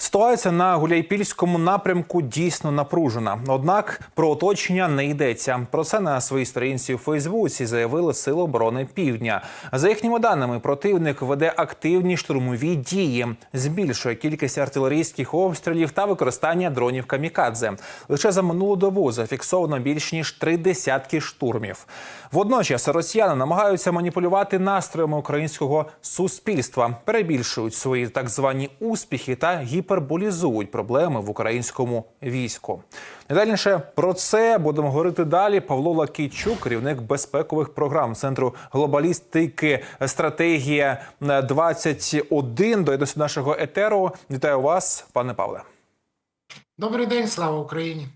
Ситуація на Гуляйпільському напрямку дійсно напружена. Однак про оточення не йдеться. Про це на своїй сторінці у Фейсбуці заявили Сили оборони Півдня. За їхніми даними, противник веде активні штурмові дії, збільшує кількість артилерійських обстрілів та використання дронів камікадзе. Лише за минулу добу зафіксовано більш ніж три десятки штурмів. Водночас росіяни намагаються маніпулювати настроями українського суспільства, перебільшують свої так звані успіхи та гіперболізують проблеми в українському війську. Недальніше про це будемо говорити далі. Павло Лакійчук, керівник безпекових програм центру глобалістики стратегія 21 доєднуся до нашого етеру. Вітаю вас, пане Павле. Добрий день, слава Україні.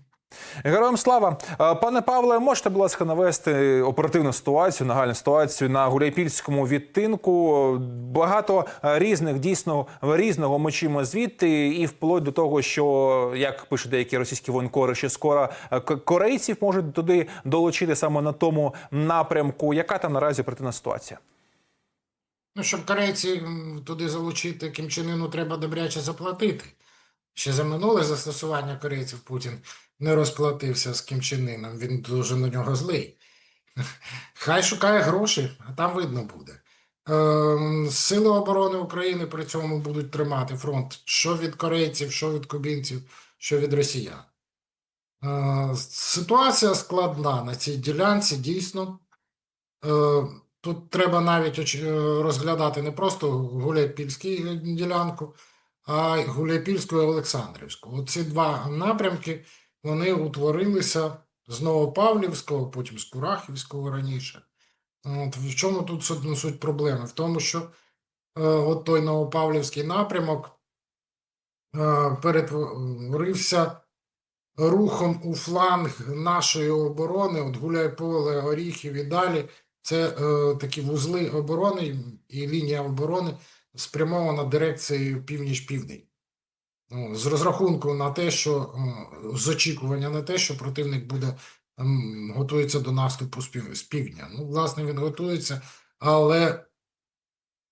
Героям слава, Е, пане Павле, можете, будь ласка, навести оперативну ситуацію, нагальну ситуацію на Гуляйпільському відтинку. Багато е, різних дійсно різного ми чуємо звідти, і вплоть до того, що як пишуть деякі російські воєнкори, що скоро е, корейців можуть туди долучити саме на тому напрямку. Яка там наразі оперативна ситуація? Ну, щоб корейці туди залучити Кімчинину, треба добряче заплатити. Ще за минуле застосування корейців Путін не розплатився з Кімчинином. Він дуже на нього злий. Хай шукає гроші, а там видно буде. Ем, Сили оборони України при цьому будуть тримати фронт що від корейців, що від кубінців, що від росіян. Е, Ситуація складна на цій ділянці, дійсно. Е, Тут треба навіть е, розглядати не просто Гуляйпільську ділянку, а й Гуляйпільську і Олександрівську. Оці два напрямки вони утворилися з Новопавлівського, потім з Курахівського раніше. От в чому тут суть, ну, суть проблеми? В тому, що е, от той Новопавлівський напрямок е, перетворився рухом у фланг нашої оборони, от Гуляйполе, Оріхів і далі. Це е, такі вузли оборони і лінія оборони спрямована дирекцією північ-південь. З розрахунку на те, що з очікування на те, що противник буде готується до наступу з, півдня. Ну, власне, він готується, але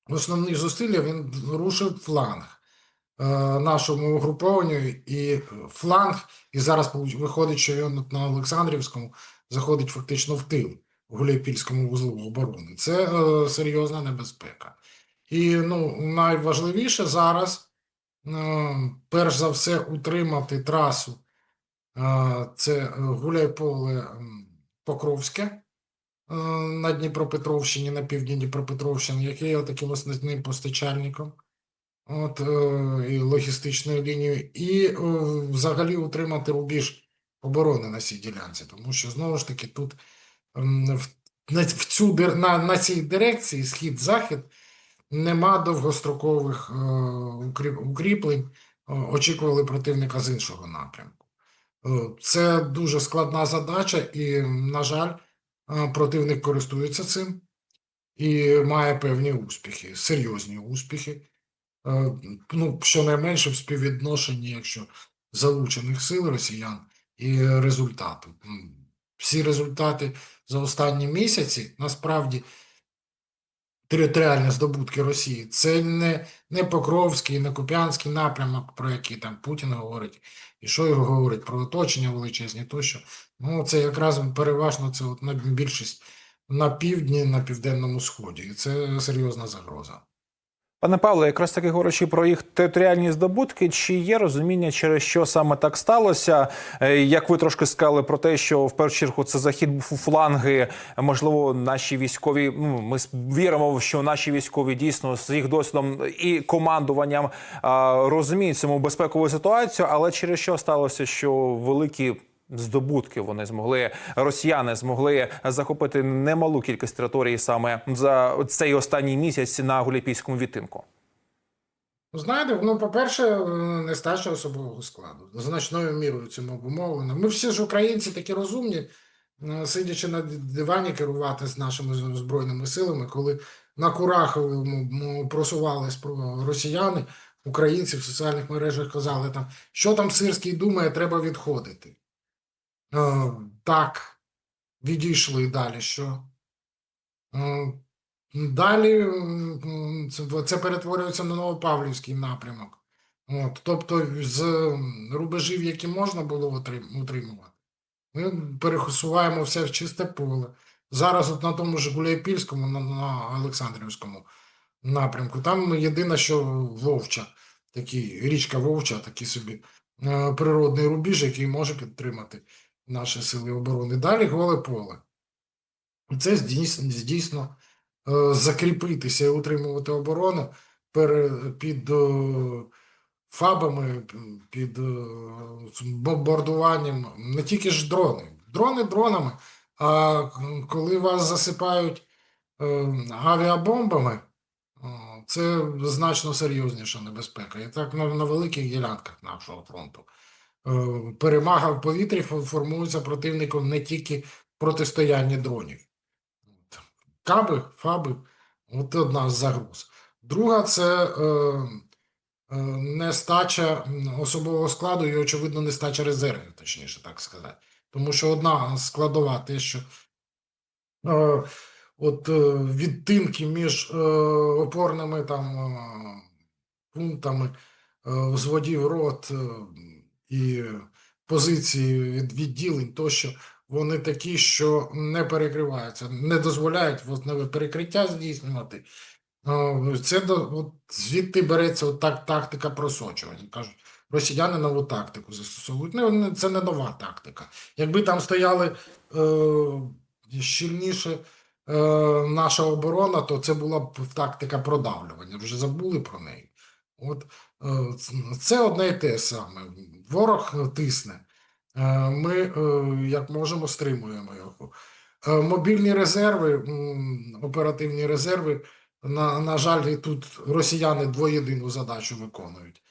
основні зусилля він рушив фланг е, нашому угрупованню, і фланг, і зараз виходить, що він на Олександрівському заходить фактично в тил Гуляйпільському вузлу оборони. Це е, серйозна небезпека. І ну, найважливіше зараз, перш за все, утримати трасу. Це е, Гуляйполе Покровське е, на Дніпропетровщині, на півдні Дніпропетровщини, яке є таким основним постачальником от, е, і логістичною лінією, і взагалі утримати рубіж оборони на цій ділянці, тому що знову ж таки тут в, в цю, на, на цій дирекції схід-захід нема довгострокових е, укріплень, е, очікували противника з іншого напрямку. Е, Це дуже складна задача, і, на жаль, противник користується цим і має певні успіхи, серйозні успіхи. Ну, щонайменше в співвідношенні, якщо залучених сил росіян і результату. Всі результати за останні місяці насправді територіальні здобутки Росії це не, не Покровський, не Куп'янський напрямок, про який там Путін говорить, і що його говорить про оточення величезні тощо. Ну, це якраз переважно це от на більшість на півдні, на південному сході. І це серйозна загроза. Пане Павло, якраз таки говорячи про їх територіальні здобутки, чи є розуміння, через що саме так сталося? Е, Як ви трошки сказали про те, що в першу чергу це захід був у фланги, можливо, наші військові. Ну ми віримо, що наші військові дійсно з їх досвідом і командуванням розуміють цьому безпекову ситуацію, але через що сталося, що великі. Здобутки вони змогли росіяни змогли захопити немалу кількість території саме за цей останній місяць на Гуляйпійському відтинку. Ну, Знаєте, ну, по-перше, е, нестача особового складу. Значною мірою цим обумовлено. Ми всі ж українці такі розумні, е, сидячи на дивані, керувати з нашими збройними силами, коли на Кураховому просувались про- росіяни, українці в соціальних мережах казали там, що там Сирський думає, треба відходити. Е, Так, відійшли далі. Що? Е, Далі це- перетворюється на Новопавлівський напрямок. От, тобто з рубежів, які можна було утримувати, ми пересуваємо все в чисте поле. Зараз от на тому ж Гуляйпільському, на, на Олександрівському напрямку, там єдине, що Вовча, такий, річка Вовча, такий собі е, природний рубіж, який може підтримати наші сили оборони. Далі голе поле. Це дійсно е, закріпитися і утримувати оборону під е, фабами, під е, бомбардуванням, не тільки ж дрони. Дрони дронами, а коли вас засипають авіабомбами, це значно серйозніша небезпека. І так на великих ділянках нашого фронту. Е, Перемага в повітрі фо- формується противником не тільки в протистоянні дронів. Каби, фаби от одна з загроз. Друга це е, е, нестача особового складу і, очевидно, нестача резервів, точніше так сказати. Тому що одна складова те, що е, от е, відтинки між е, опорними там е, пунктами е, взводів рот е, і позиції від відділень, тощо вони такі, що не перекриваються, не дозволяють вогневе перекриття здійснювати. Це от, звідти береться от так, тактика просочування. Кажуть, росіяни нову тактику застосовують. Ну, це не нова тактика. Якби там стояли е, щільніше е, наша оборона, то це була б тактика продавлювання. Вже забули про неї. От е, це одне і те саме. Ворог тисне. Е, Ми, е, як можемо, стримуємо його. Мобільні резерви, оперативні резерви, на, на жаль, тут росіяни двоєдину задачу виконують.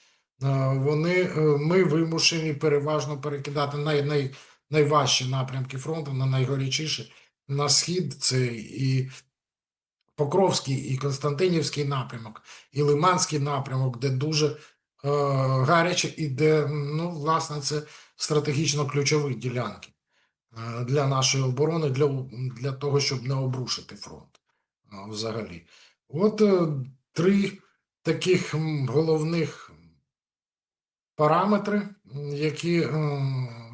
Вони, ми вимушені переважно перекидати най, най, найважчі напрямки фронту на найгарячіші на схід. Це і Покровський, і Константинівський напрямок, і Лиманський напрямок, де дуже е, гаряче і де, ну, власне, це стратегічно ключові ділянки е, для нашої оборони, для, для того, щоб не обрушити фронт е, взагалі. От е, три таких головних параметри, які е,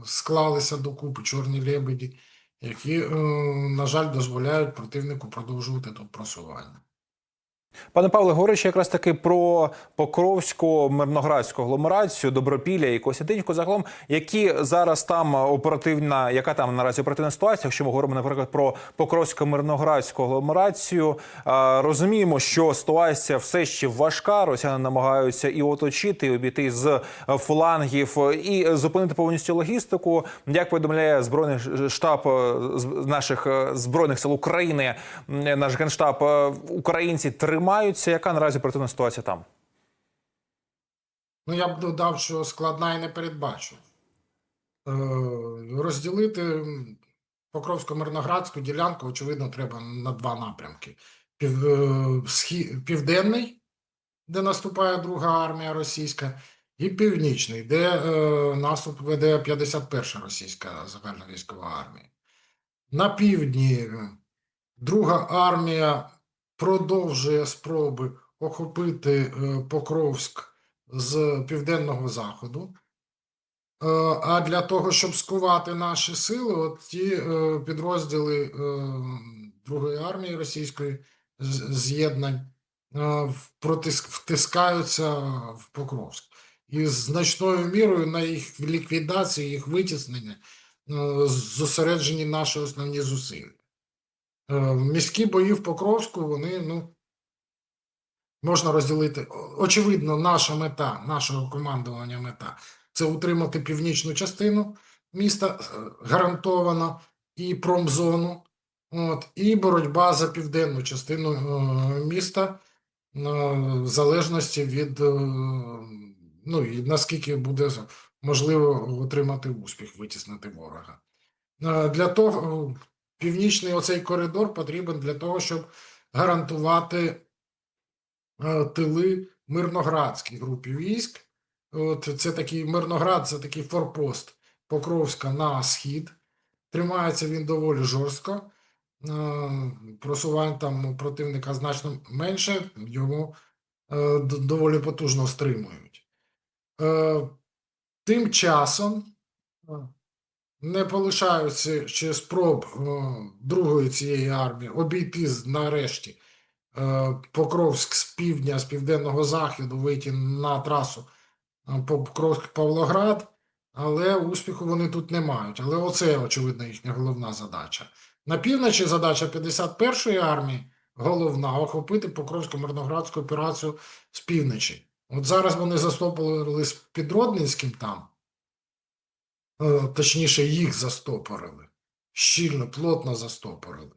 склалися докупи чорні лебеді, які, е, на жаль, дозволяють противнику продовжувати тут просування. Пане Павле, говорячи якраз таки про Покровську мирноградську агломерацію, Добропілля і Костянтинівку загалом, які зараз там оперативна, яка там наразі оперативна ситуація, якщо ми говоримо, наприклад, про Покровську мирноградську агломерацію, розуміємо, що ситуація все ще важка. Росіяни намагаються і оточити, і обійти з флангів, і зупинити повністю логістику. Як повідомляє збройний штаб е, наших е, збройних сил України, наш генштаб, е, українці тримаються. Яка наразі оперативна ситуація там? Ну, я б додав, що складна і непередбачена. Е, розділити Покровсько-Мирноградську ділянку, очевидно, треба на два напрямки: Пів, е, південний, де наступає друга армія російська, і північний, де е, наступ веде 51 ша російська загальна військова армія. На півдні друга армія продовжує спроби охопити е, Покровськ з південного заходу. Е, А для того, щоб скувати наші сили, от ті е, підрозділи Другої армії російської з'єднань втискаються в Покровськ. І значною мірою на їх ліквідацію, їх витіснення зосереджені наші основні зусилля. Е, Міські бої в Покровську, вони, ну, можна розділити. Очевидно, наша мета, нашого командування мета це утримати північну частину міста е, гарантовано і промзону, от, і боротьба за південну частину е, міста в залежності від ну, і наскільки буде можливо отримати успіх, витіснити ворога. Для того північний оцей коридор потрібен для того, щоб гарантувати е, тили Мирноградській групі військ. От це такий Мирноград, це такий форпост Покровська на схід. Тримається він доволі жорстко. просувань там противника значно менше, його е, доволі потужно стримують. Е, Тим часом е, не полишаються ще спроб е, другої цієї армії обійти нарешті е, Покровськ з півдня, з південного заходу, вийти на трасу е, Покровськ-Павлоград, але успіху вони тут не мають. Але оце, очевидно, їхня головна задача. На півночі задача 51-ї армії головна охопити Покровсько-Мирноградську операцію з півночі. От зараз вони застопорили з Підродницьким там, точніше, їх застопорили. Щільно, плотно застопорили.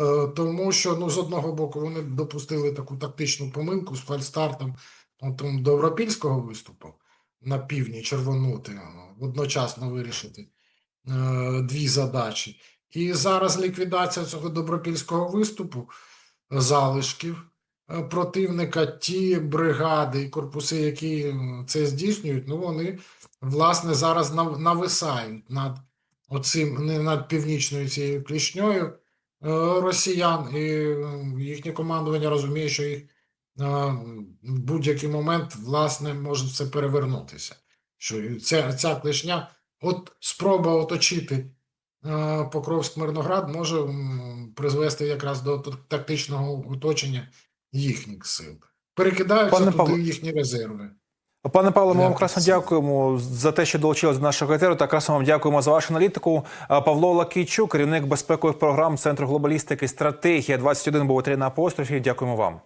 Е, Тому що, ну, з одного боку, вони допустили таку тактичну помилку з фальстартом от, там, Добропільського виступу на півдні червонути, е, одночасно вирішити е, дві задачі. І зараз ліквідація цього добропільського виступу, е, залишків е, противника, ті бригади і корпуси, які е, це здійснюють, ну вони власне зараз нависають над оцим, не над північною цією клішньою е, росіян, і е, їхнє командування розуміє, що їх е, в будь-який момент власне може все перевернутися. Що ця, ця клешня, от спроба оточити е, Покровськ-Мирноград може призвести якраз до тактичного оточення їхніх сил. Перекидаються Пане туди Павло- їхні резерви. Пане Павло, ми вам красно дякуємо за те, що долучились до нашого етеру. Та красно вам дякуємо за вашу аналітику. Павло Лакійчук, керівник безпекових програм Центру глобалістики стратегія 21 був на апострофі. Дякуємо вам.